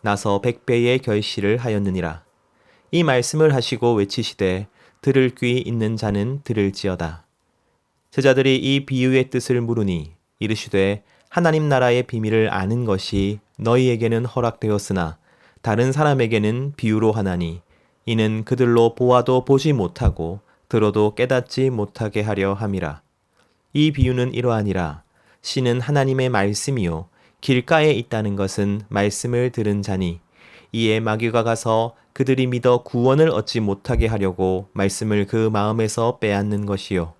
나서 백배의 결실을 하였느니라. 이 말씀을 하시고 외치시되 들을 귀 있는 자는 들을지어다. 제자들이 이 비유의 뜻을 물으니 이르시되 하나님 나라의 비밀을 아는 것이 너희에게는 허락되었으나 다른 사람에게는 비유로 하나니 이는 그들로 보아도 보지 못하고 들어도 깨닫지 못하게 하려 함이라. 이 비유는 이러하니라. 씨는 하나님의 말씀이요. 길가에 있다는 것은 말씀을 들은 자니 이에 마귀가 가서 그들이 믿어 구원을 얻지 못하게 하려고 말씀을 그 마음에서 빼앗는 것이요.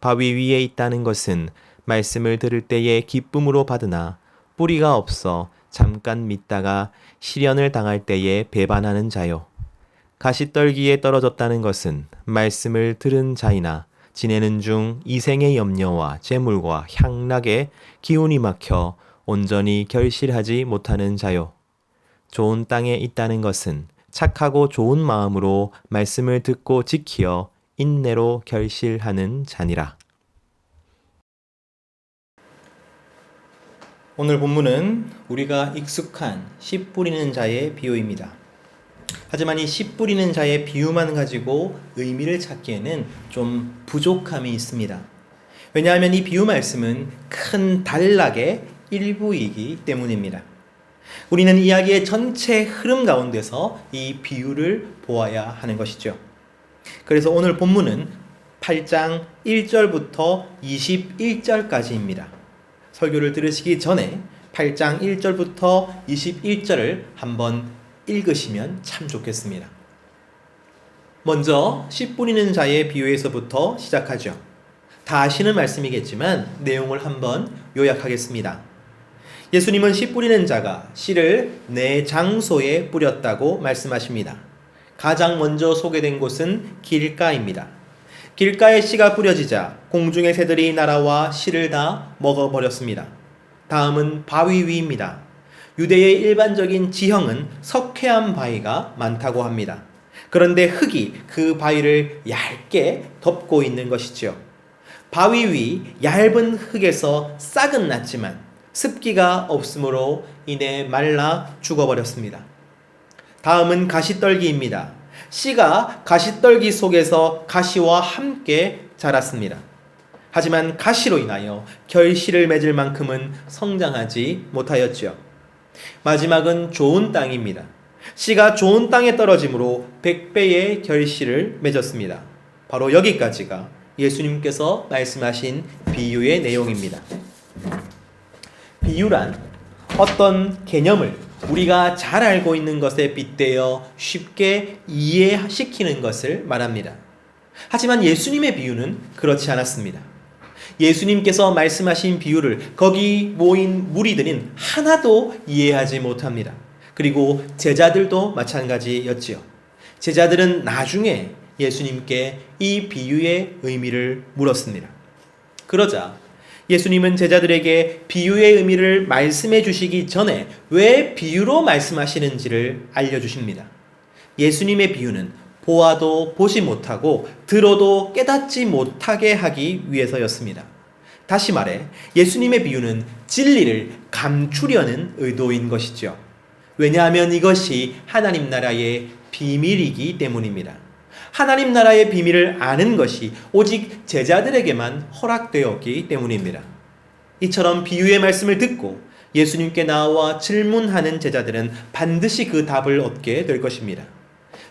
바위 위에 있다는 것은 말씀을 들을 때에 기쁨으로 받으나 뿌리가 없어 잠깐 믿다가 시련을 당할 때에 배반하는 자요. 가시떨기에 떨어졌다는 것은 말씀을 들은 자이나 지내는 중 이생의 염려와 재물과 향락에 기운이 막혀 온전히 결실하지 못하는 자요. 좋은 땅에 있다는 것은 착하고 좋은 마음으로 말씀을 듣고 지키어 인내로 결실하는 자니라. 오늘 본문은 우리가 익숙한 씨 뿌리는 자의 비유입니다. 하지만 이 씨 뿌리는 자의 비유만 가지고 의미를 찾기에는 좀 부족함이 있습니다. 왜냐하면 이 비유 말씀은 큰 단락의 일부이기 때문입니다. 우리는 이야기의 전체 흐름 가운데서 이 비유를 보아야 하는 것이죠. 그래서 오늘 본문은 8장 1절부터 21절까지입니다. 설교를 들으시기 전에 8장 1절부터 21절을 한번 읽으시면 참 좋겠습니다. 먼저 씨 뿌리는 자의 비유에서부터 시작하죠. 다 아시는 말씀이겠지만 내용을 한번 요약하겠습니다. 예수님은 씨 뿌리는 자가 씨를 내 장소에 뿌렸다고 말씀하십니다. 가장 먼저 소개된 곳은 길가입니다. 길가에 씨가 뿌려지자 공중의 새들이 날아와 씨를 다 먹어버렸습니다. 다음은 바위 위입니다. 유대의 일반적인 지형은 석회암 바위가 많다고 합니다. 그런데 흙이 그 바위를 얇게 덮고 있는 것이지요. 바위 위 얇은 흙에서 싹은 났지만 습기가 없으므로 인해 말라 죽어버렸습니다. 다음은 가시떨기입니다. 씨가 가시떨기 속에서 가시와 함께 자랐습니다. 하지만 가시로 인하여 결실을 맺을 만큼은 성장하지 못하였지요. 마지막은 좋은 땅입니다. 씨가 좋은 땅에 떨어짐으로 백배의 결실을 맺었습니다. 바로 여기까지가 예수님께서 말씀하신 비유의 내용입니다. 비유란 어떤 개념을 우리가 잘 알고 있는 것에 빗대어 쉽게 이해시키는 것을 말합니다. 하지만 예수님의 비유는 그렇지 않았습니다. 예수님께서 말씀하신 비유를 거기 모인 무리들은 하나도 이해하지 못합니다. 그리고 제자들도 마찬가지였지요. 제자들은 나중에 예수님께 이 비유의 의미를 물었습니다. 그러자 예수님은 제자들에게 비유의 의미를 말씀해 주시기 전에 왜 비유로 말씀하시는지를 알려주십니다. 예수님의 비유는 보아도 보지 못하고 들어도 깨닫지 못하게 하기 위해서였습니다. 다시 말해 예수님의 비유는 진리를 감추려는 의도인 것이죠. 왜냐하면 이것이 하나님 나라의 비밀이기 때문입니다. 하나님 나라의 비밀을 아는 것이 오직 제자들에게만 허락되었기 때문입니다. 이처럼 비유의 말씀을 듣고 예수님께 나와 질문하는 제자들은 반드시 그 답을 얻게 될 것입니다.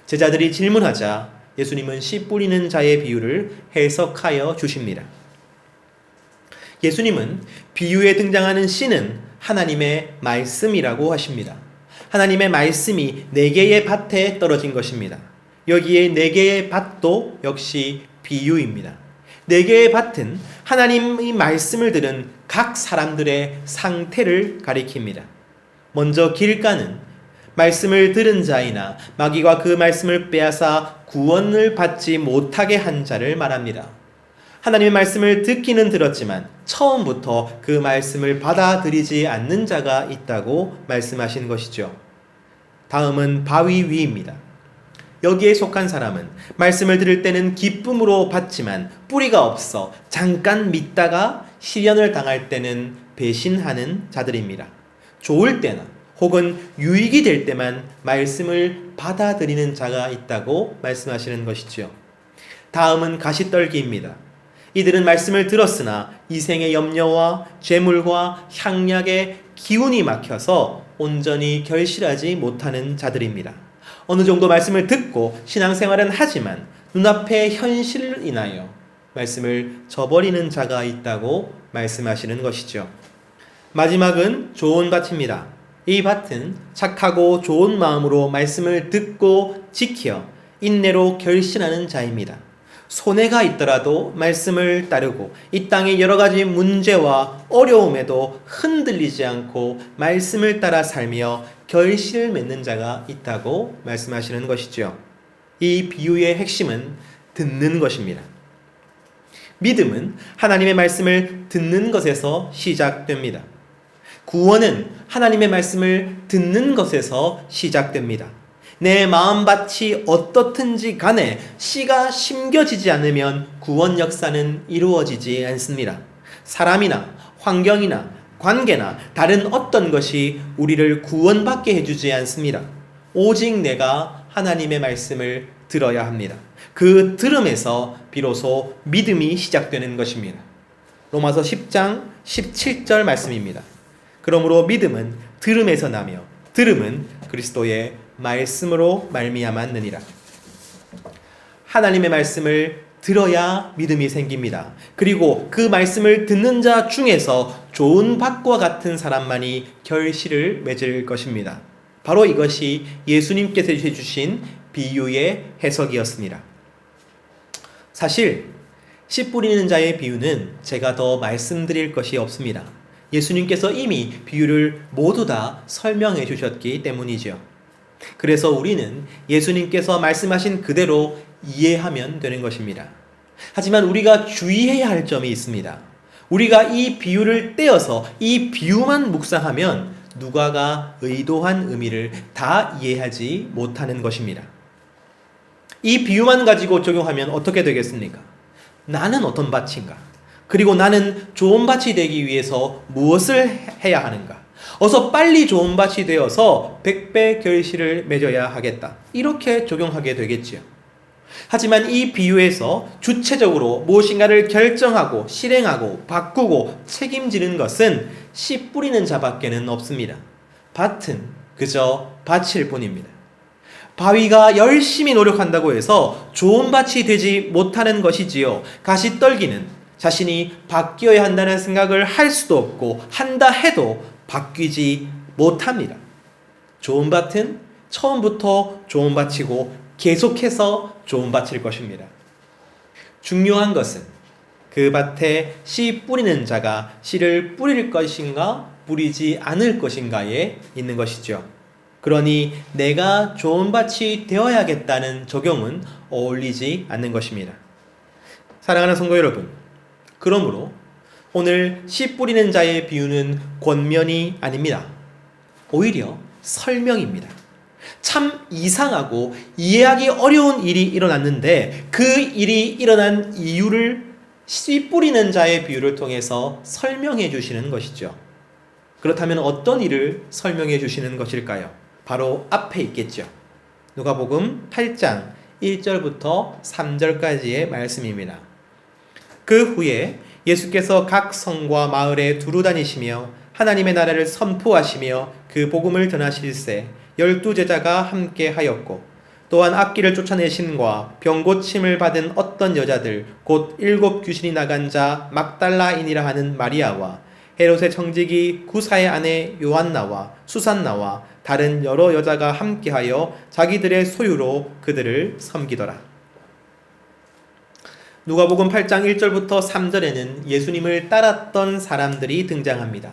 제자들이 질문하자 예수님은 씨 뿌리는 자의 비유를 해석하여 주십니다. 예수님은 비유에 등장하는 씨는 하나님의 말씀이라고 하십니다. 하나님의 말씀이 네 개의 밭에 떨어진 것입니다. 여기에 네 개의 밭도 역시 비유입니다. 네 개의 밭은 하나님의 말씀을 들은 각 사람들의 상태를 가리킵니다. 먼저 길가는 말씀을 들은 자이나 마귀가 그 말씀을 빼앗아 구원을 받지 못하게 한 자를 말합니다. 하나님의 말씀을 듣기는 들었지만 처음부터 그 말씀을 받아들이지 않는 자가 있다고 말씀하신 것이죠. 다음은 바위 위입니다. 여기에 속한 사람은 말씀을 들을 때는 기쁨으로 받지만 뿌리가 없어 잠깐 믿다가 시련을 당할 때는 배신하는 자들입니다. 좋을 때나 혹은 유익이 될 때만 말씀을 받아들이는 자가 있다고 말씀하시는 것이지요. 다음은 가시떨기입니다. 이들은 말씀을 들었으나 이생의 염려와 재물과 향약의 기운이 막혀서 온전히 결실하지 못하는 자들입니다. 어느 정도 말씀을 듣고 신앙생활은 하지만 눈앞의 현실을 인하여 말씀을 저버리는 자가 있다고 말씀하시는 것이죠. 마지막은 좋은 밭입니다. 이 밭은 착하고 좋은 마음으로 말씀을 듣고 지켜 인내로 결신하는 자입니다. 손해가 있더라도 말씀을 따르고 이 땅의 여러 가지 문제와 어려움에도 흔들리지 않고 말씀을 따라 살며 결실을 맺는 자가 있다고 말씀하시는 것이죠. 이 비유의 핵심은 듣는 것입니다. 믿음은 하나님의 말씀을 듣는 것에서 시작됩니다. 구원은 하나님의 말씀을 듣는 것에서 시작됩니다. 내 마음밭이 어떻든지 간에 씨가 심겨지지 않으면 구원 역사는 이루어지지 않습니다. 사람이나 환경이나 관계나 다른 어떤 것이 우리를 구원받게 해주지 않습니다. 오직 내가 하나님의 말씀을 들어야 합니다. 그 들음에서 비로소 믿음이 시작되는 것입니다. 로마서 10장 17절 말씀입니다. 그러므로 믿음은 들음에서 나며 들음은 그리스도의 말씀으로 말미암았느니라. 하나님의 말씀을 들어야 믿음이 생깁니다. 그리고 그 말씀을 듣는 자 중에서 좋은 밭과 같은 사람만이 결실을 맺을 것입니다. 바로 이것이 예수님께서 해주신 비유의 해석이었습니다. 사실 씨 뿌리는 자의 비유는 제가 더 말씀드릴 것이 없습니다. 예수님께서 이미 비유를 모두 다 설명해 주셨기 때문이죠. 그래서 우리는 예수님께서 말씀하신 그대로 이해하면 되는 것입니다. 하지만 우리가 주의해야 할 점이 있습니다. 우리가 이 비유를 떼어서 이 비유만 묵상하면 누가가 의도한 의미를 다 이해하지 못하는 것입니다. 이 비유만 가지고 적용하면 어떻게 되겠습니까? 나는 어떤 밭인가? 그리고 나는 좋은 밭이 되기 위해서 무엇을 해야 하는가? 어서 빨리 좋은 밭이 되어서 백배 결실을 맺어야 하겠다. 이렇게 적용하게 되겠지요. 하지만 이 비유에서 주체적으로 무엇인가를 결정하고 실행하고 바꾸고 책임지는 것은 씨 뿌리는 자밖에는 없습니다. 밭은 그저 밭일 뿐입니다. 바위가 열심히 노력한다고 해서 좋은 밭이 되지 못하는 것이지요. 가시떨기는 자신이 바뀌어야 한다는 생각을 할 수도 없고 한다 해도 바뀌지 못합니다. 좋은 밭은 처음부터 좋은 밭이고 계속해서 좋은 밭일 것입니다. 중요한 것은 그 밭에 씨 뿌리는 자가 씨를 뿌릴 것인가 뿌리지 않을 것인가에 있는 것이죠. 그러니 내가 좋은 밭이 되어야겠다는 적용은 어울리지 않는 것입니다. 사랑하는 성도 여러분, 그러므로 오늘 씨 뿌리는 자의 비유는 권면이 아닙니다. 오히려 설명입니다. 참 이상하고 이해하기 어려운 일이 일어났는데 그 일이 일어난 이유를 씨 뿌리는 자의 비유를 통해서 설명해 주시는 것이죠. 그렇다면 어떤 일을 설명해 주시는 것일까요? 바로 앞에 있겠죠. 누가복음 8장 1절부터 3절까지의 말씀입니다. 그 후에 예수께서 각 성과 마을에 두루 다니시며 하나님의 나라를 선포하시며 그 복음을 전하실세 열두 제자가 함께 하였고 또한 악기를 쫓아내신 과 병 고침을 받은 어떤 여자들 곧 일곱 귀신이 나간 자 막달라인이라 하는 마리아와 헤롯의 청지기 구사의 아내 요한나와 수산나와 다른 여러 여자가 함께하여 자기들의 소유로 그들을 섬기더라. 누가복음 8장 1절부터 3절에는 예수님을 따랐던 사람들이 등장합니다.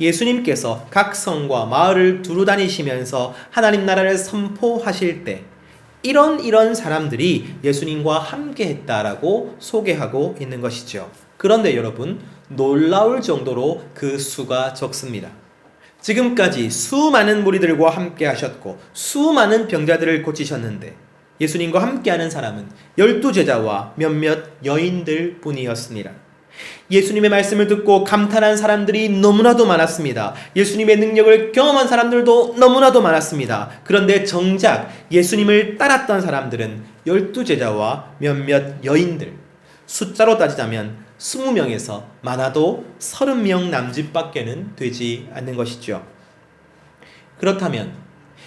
예수님께서 각 성과 마을을 두루 다니시면서 하나님 나라를 선포하실 때 이런 이런 사람들이 예수님과 함께 했다라고 소개하고 있는 것이죠. 그런데 여러분 놀라울 정도로 그 수가 적습니다. 지금까지 수많은 무리들과 함께 하셨고 수많은 병자들을 고치셨는데 예수님과 함께하는 사람은 열두 제자와 몇몇 여인들 뿐이었습니다. 예수님의 말씀을 듣고 감탄한 사람들이 너무나도 많았습니다. 예수님의 능력을 경험한 사람들도 너무나도 많았습니다. 그런데 정작 예수님을 따랐던 사람들은 열두 제자와 몇몇 여인들, 숫자로 따지자면 20명에서 많아도 30명 남짓밖에는 되지 않는 것이죠. 그렇다면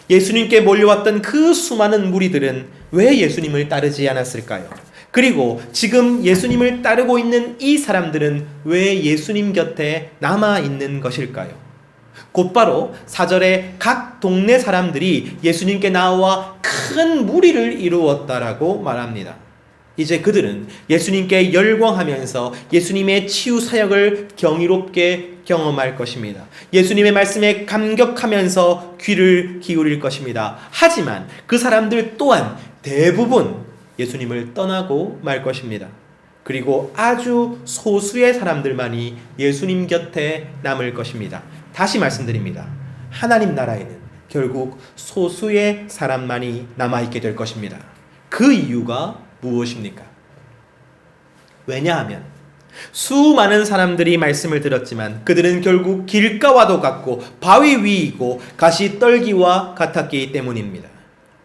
예수님께 몰려왔던 그 수많은 무리들은 왜 예수님을 따르지 않았을까요? 그리고 지금 예수님을 따르고 있는 이 사람들은 왜 예수님 곁에 남아 있는 것일까요? 곧바로 사절에 각 동네 사람들이 예수님께 나와 큰 무리를 이루었다라고 말합니다. 이제 그들은 예수님께 열광하면서 예수님의 치유 사역을 경이롭게 경험할 것입니다. 예수님의 말씀에 감격하면서 귀를 기울일 것입니다. 하지만 그 사람들 또한 대부분 예수님을 떠나고 말 것입니다. 그리고 아주 소수의 사람들만이 예수님 곁에 남을 것입니다. 다시 말씀드립니다. 하나님 나라에는 결국 소수의 사람만이 남아있게 될 것입니다. 그 이유가 무엇입니까? 왜냐하면 수많은 사람들이 말씀을 들었지만 그들은 결국 길가와도 같고 바위 위이고 가시 떨기와 같았기 때문입니다.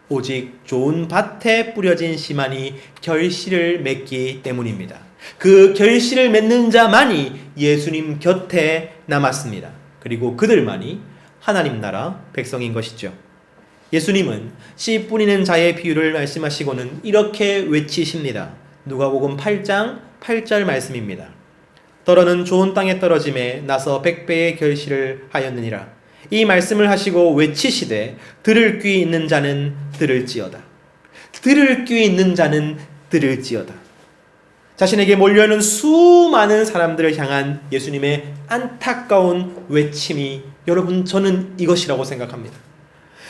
오직 좋은 밭에 뿌려진 씨만이 결실을 맺기 때문입니다. 그 결실을 맺는 자만이 예수님 곁에 남았습니다. 그리고 그들만이 하나님 나라 백성인 것이죠. 예수님은 씨 뿌리는 자의 비유를 말씀하시고는 이렇게 외치십니다. 누가복음 8장 8절 말씀입니다. 떨어는 좋은 땅에 떨어짐에 나서 백배의 결실을 하였느니라. 이 말씀을 하시고 외치시되 들을 귀 있는 자는 들을지어다. 들을 귀 있는 자는 들을지어다. 자신에게 몰려오는 수많은 사람들을 향한 예수님의 안타까운 외침이 여러분 저는 이것이라고 생각합니다.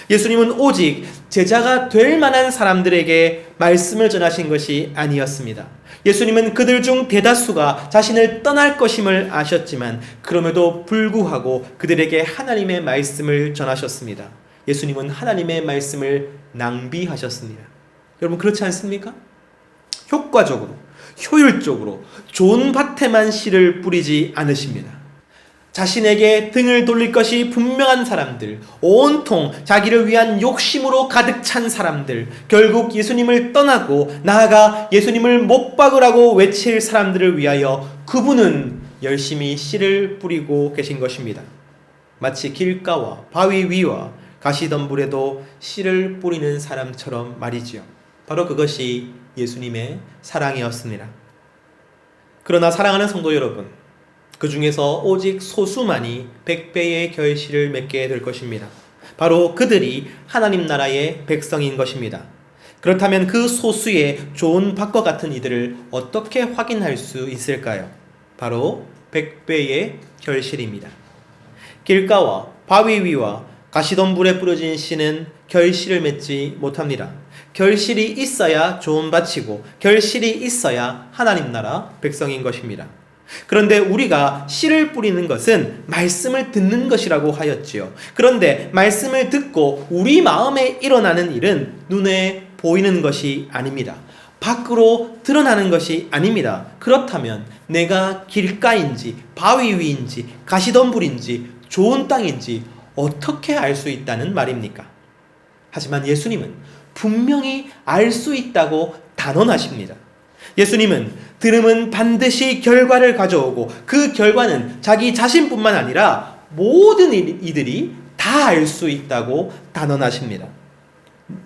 예수님은 오직 제자가 될 만한 사람들에게 말씀을 전하신 것이 아니었습니다. 예수님은 그들 중 대다수가 자신을 떠날 것임을 아셨지만 그럼에도 불구하고 그들에게 하나님의 말씀을 전하셨습니다. 예수님은 하나님의 말씀을 낭비하셨습니다. 여러분 그렇지 않습니까? 효과적으로, 효율적으로 좋은 밭에만 씨를 뿌리지 않으십니다. 자신에게 등을 돌릴 것이 분명한 사람들, 온통 자기를 위한 욕심으로 가득 찬 사람들, 결국 예수님을 떠나고 나아가 예수님을 못 박으라고 외칠 사람들을 위하여 그분은 열심히 씨를 뿌리고 계신 것입니다. 마치 길가와 바위 위와 가시덤불에도 씨를 뿌리는 사람처럼 말이지요. 바로 그것이 예수님의 사랑이었습니다. 그러나 사랑하는 성도 여러분, 그 중에서 오직 소수만이 백배의 결실을 맺게 될 것입니다. 바로 그들이 하나님 나라의 백성인 것입니다. 그렇다면 그 소수의 좋은 밭과 같은 이들을 어떻게 확인할 수 있을까요? 바로 백배의 결실입니다. 길가와 바위 위와 가시덤불에 뿌려진 씨는 결실을 맺지 못합니다. 결실이 있어야 좋은 밭이고 결실이 있어야 하나님 나라 백성인 것입니다. 그런데 우리가 씨를 뿌리는 것은 말씀을 듣는 것이라고 하였지요. 그런데 말씀을 듣고 우리 마음에 일어나는 일은 눈에 보이는 것이 아닙니다. 밖으로 드러나는 것이 아닙니다. 그렇다면 내가 길가인지 바위 위인지 가시덤불인지 좋은 땅인지 어떻게 알 수 있다는 말입니까? 하지만 예수님은 분명히 알 수 있다고 단언하십니다. 예수님은 들음은 반드시 결과를 가져오고 그 결과는 자기 자신뿐만 아니라 모든 이들이 다 알 수 있다고 단언하십니다.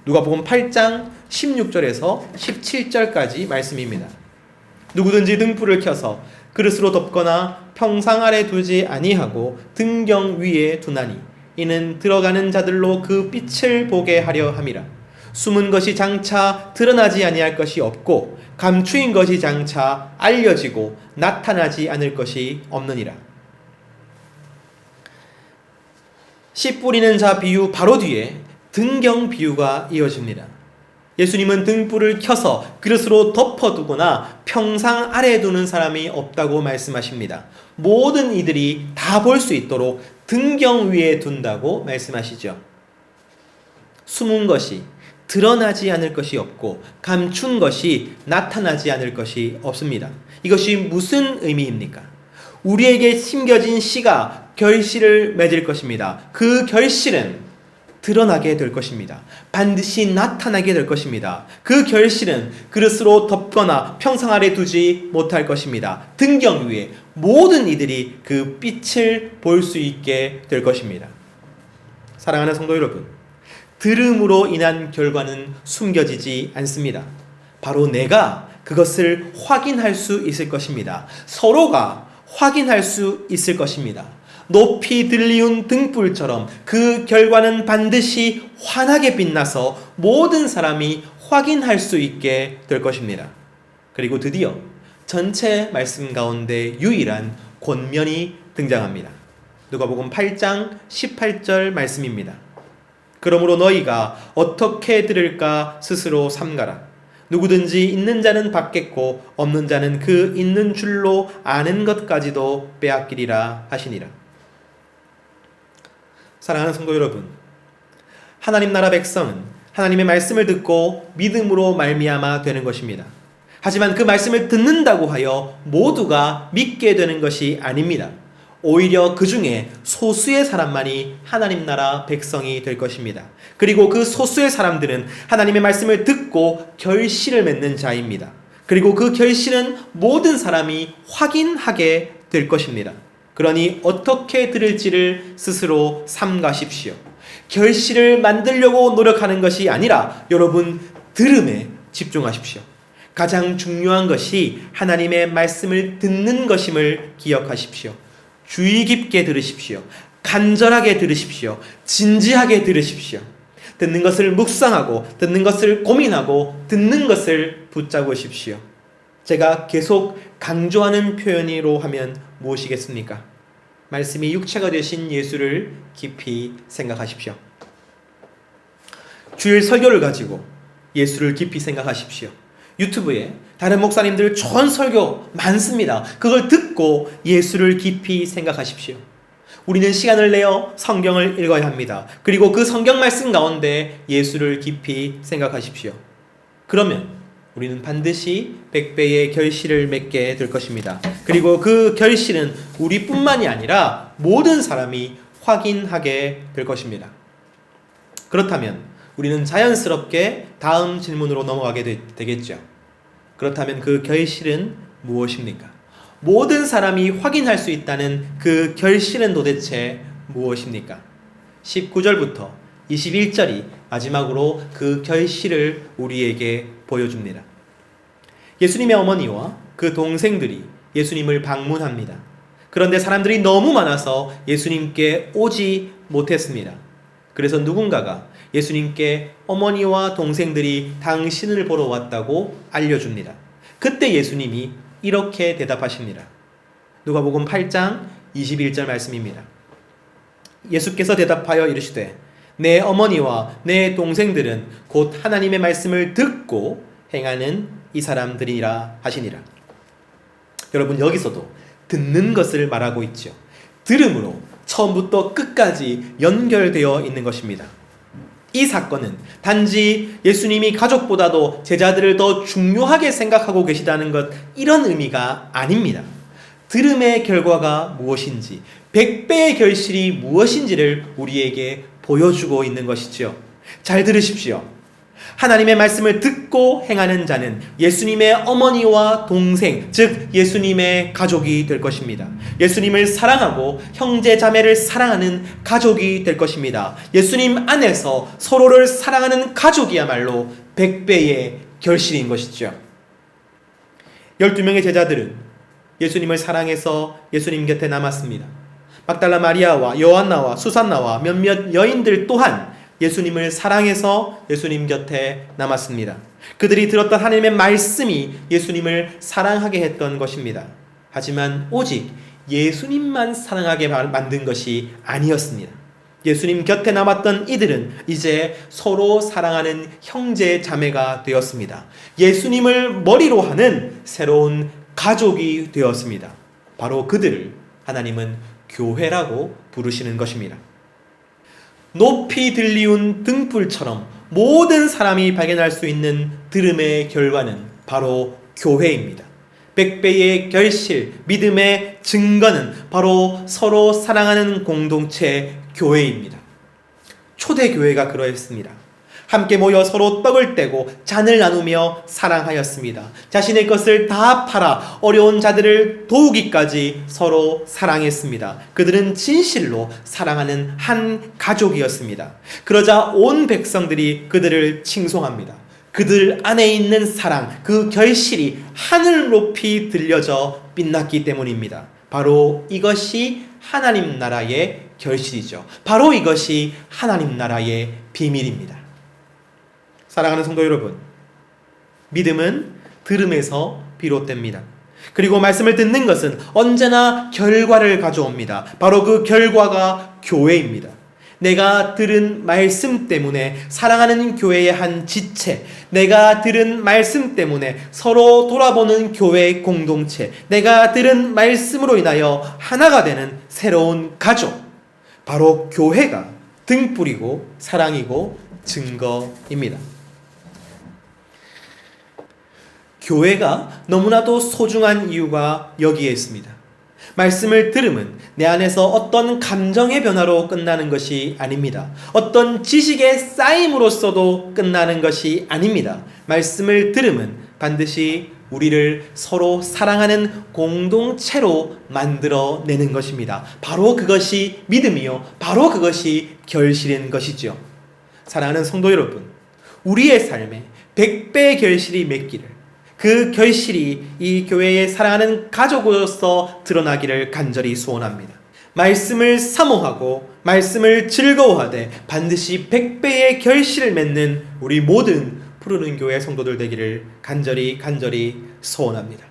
누가복음 8장 16절에서 17절까지 말씀입니다. 누구든지 등불을 켜서 그릇으로 덮거나 평상 아래 두지 아니하고 등경 위에 두나니 이는 들어가는 자들로 그 빛을 보게 하려 함이라. 숨은 것이 장차 드러나지 아니할 것이 없고 감추인 것이 장차 알려지고 나타나지 않을 것이 없느니라. 씨 뿌리는 자 비유 바로 뒤에 등경 비유가 이어집니다. 예수님은 등불을 켜서 그릇으로 덮어두거나 평상 아래에 두는 사람이 없다고 말씀하십니다. 모든 이들이 다 볼 수 있도록 등경 위에 둔다고 말씀하시죠. 숨은 것이 드러나지 않을 것이 없고 감춘 것이 나타나지 않을 것이 없습니다. 이것이 무슨 의미입니까? 우리에게 심겨진 씨가 결실을 맺을 것입니다. 그 결실은 드러나게 될 것입니다. 반드시 나타나게 될 것입니다. 그 결실은 그릇으로 덮거나 평상 아래 두지 못할 것입니다. 등경 위에 모든 이들이 그 빛을 볼 수 있게 될 것입니다. 사랑하는 성도 여러분, 들음으로 인한 결과는 숨겨지지 않습니다. 바로 내가 그것을 확인할 수 있을 것입니다. 서로가 확인할 수 있을 것입니다. 높이 들리운 등불처럼 그 결과는 반드시 환하게 빛나서 모든 사람이 확인할 수 있게 될 것입니다. 그리고 드디어 전체 말씀 가운데 유일한 권면이 등장합니다. 누가복음 8장 18절 말씀입니다. 그러므로 너희가 어떻게 들을까 스스로 삼가라. 누구든지 있는 자는 받겠고 없는 자는 그 있는 줄로 아는 것까지도 빼앗기리라 하시니라. 사랑하는 성도 여러분, 하나님 나라 백성은 하나님의 말씀을 듣고 믿음으로 말미암아 되는 것입니다. 하지만 그 말씀을 듣는다고 하여 모두가 믿게 되는 것이 아닙니다. 오히려 그 중에 소수의 사람만이 하나님 나라 백성이 될 것입니다. 그리고 그 소수의 사람들은 하나님의 말씀을 듣고 결실을 맺는 자입니다. 그리고 그 결실은 모든 사람이 확인하게 될 것입니다. 그러니 어떻게 들을지를 스스로 삼가십시오. 결실을 만들려고 노력하는 것이 아니라 여러분 들음에 집중하십시오. 가장 중요한 것이 하나님의 말씀을 듣는 것임을 기억하십시오. 주의 깊게 들으십시오. 간절하게 들으십시오. 진지하게 들으십시오. 듣는 것을 묵상하고, 듣는 것을 고민하고, 듣는 것을 붙잡으십시오. 제가 계속 강조하는 표현으로 하면 무엇이겠습니까? 말씀이 육체가 되신 예수를 깊이 생각하십시오. 주일 설교를 가지고 예수를 깊이 생각하십시오. 유튜브에 다른 목사님들 좋은 설교 많습니다. 그걸 듣고 예수를 깊이 생각하십시오. 우리는 시간을 내어 성경을 읽어야 합니다. 그리고 그 성경 말씀 가운데 예수를 깊이 생각하십시오. 그러면 우리는 반드시 백배의 결실을 맺게 될 것입니다. 그리고 그 결실은 우리뿐만이 아니라 모든 사람이 확인하게 될 것입니다. 그렇다면 우리는 자연스럽게 다음 질문으로 넘어가게 되, 겠죠 그렇다면 그 결실은 무엇입니까? 모든 사람이 확인할 수 있다는 그 결실은 도대체 무엇입니까? 19절부터 21절이 마지막으로 그 결실을 우리에게 보여줍니다. 예수님의 어머니와 그 동생들이 예수님을 방문합니다. 그런데 사람들이 너무 많아서 예수님께 오지 못했습니다. 그래서 누군가가 예수님께 어머니와 동생들이 당신을 보러 왔다고 알려줍니다. 그때 예수님이 이렇게 대답하십니다. 누가복음 8장 21절 말씀입니다. 예수께서 대답하여 이르시되 내 어머니와 내 동생들은 곧 하나님의 말씀을 듣고 행하는 이 사람들이라 하시니라. 여러분 여기서도 듣는 것을 말하고 있죠. 들음으로 처음부터 끝까지 연결되어 있는 것입니다. 이 사건은 단지 예수님이 가족보다도 제자들을 더 중요하게 생각하고 계시다는 것 이런 의미가 아닙니다. 들음의 결과가 무엇인지, 백배의 결실이 무엇인지를 우리에게 보여주고 있는 것이지요. 잘 들으십시오. 하나님의 말씀을 듣고 행하는 자는 예수님의 어머니와 동생, 즉 예수님의 가족이 될 것입니다. 예수님을 사랑하고 형제 자매를 사랑하는 가족이 될 것입니다. 예수님 안에서 서로를 사랑하는 가족이야말로 백배의 결실인 것이죠. 12명의 제자들은 예수님을 사랑해서 예수님 곁에 남았습니다. 막달라 마리아와 요한나와 수산나와 몇몇 여인들 또한 예수님을 사랑해서 예수님 곁에 남았습니다. 그들이 들었던 하나님의 말씀이 예수님을 사랑하게 했던 것입니다. 하지만 오직 예수님만 사랑하게 만든 것이 아니었습니다. 예수님 곁에 남았던 이들은 이제 서로 사랑하는 형제 자매가 되었습니다. 예수님을 머리로 하는 새로운 가족이 되었습니다. 바로 그들을 하나님은 교회라고 부르시는 것입니다. 높이 들리운 등불처럼 모든 사람이 발견할 수 있는 들음의 결과는 바로 교회입니다. 백배의 결실, 믿음의 증거는 바로 서로 사랑하는 공동체 교회입니다. 초대교회가 그러했습니다. 함께 모여 서로 떡을 떼고 잔을 나누며 사랑하였습니다. 자신의 것을 다 팔아 어려운 자들을 도우기까지 서로 사랑했습니다. 그들은 진실로 사랑하는 한 가족이었습니다. 그러자 온 백성들이 그들을 칭송합니다. 그들 안에 있는 사랑, 그 결실이 하늘 높이 들려져 빛났기 때문입니다. 바로 이것이 하나님 나라의 결실이죠. 바로 이것이 하나님 나라의 비밀입니다. 사랑하는 성도 여러분, 믿음은 들음에서 비롯됩니다. 그리고 말씀을 듣는 것은 언제나 결과를 가져옵니다. 바로 그 결과가 교회입니다. 내가 들은 말씀 때문에 사랑하는 교회의 한 지체, 내가 들은 말씀 때문에 서로 돌아보는 교회 공동체, 내가 들은 말씀으로 인하여 하나가 되는 새로운 가족, 바로 교회가 등불이고 사랑이고 증거입니다. 교회가 너무나도 소중한 이유가 여기에 있습니다. 말씀을 들으면 내 안에서 어떤 감정의 변화로 끝나는 것이 아닙니다. 어떤 지식의 쌓임으로써도 끝나는 것이 아닙니다. 말씀을 들으면 반드시 우리를 서로 사랑하는 공동체로 만들어내는 것입니다. 바로 그것이 믿음이요. 바로 그것이 결실인 것이죠. 사랑하는 성도 여러분, 우리의 삶에 백배의 결실이 맺기를 그 결실이 이 교회의 사랑하는 가족으로서 드러나기를 간절히 소원합니다. 말씀을 사모하고 말씀을 즐거워하되 반드시 백배의 결실을 맺는 우리 모든 푸르는 교회 성도들 되기를 간절히 간절히 소원합니다.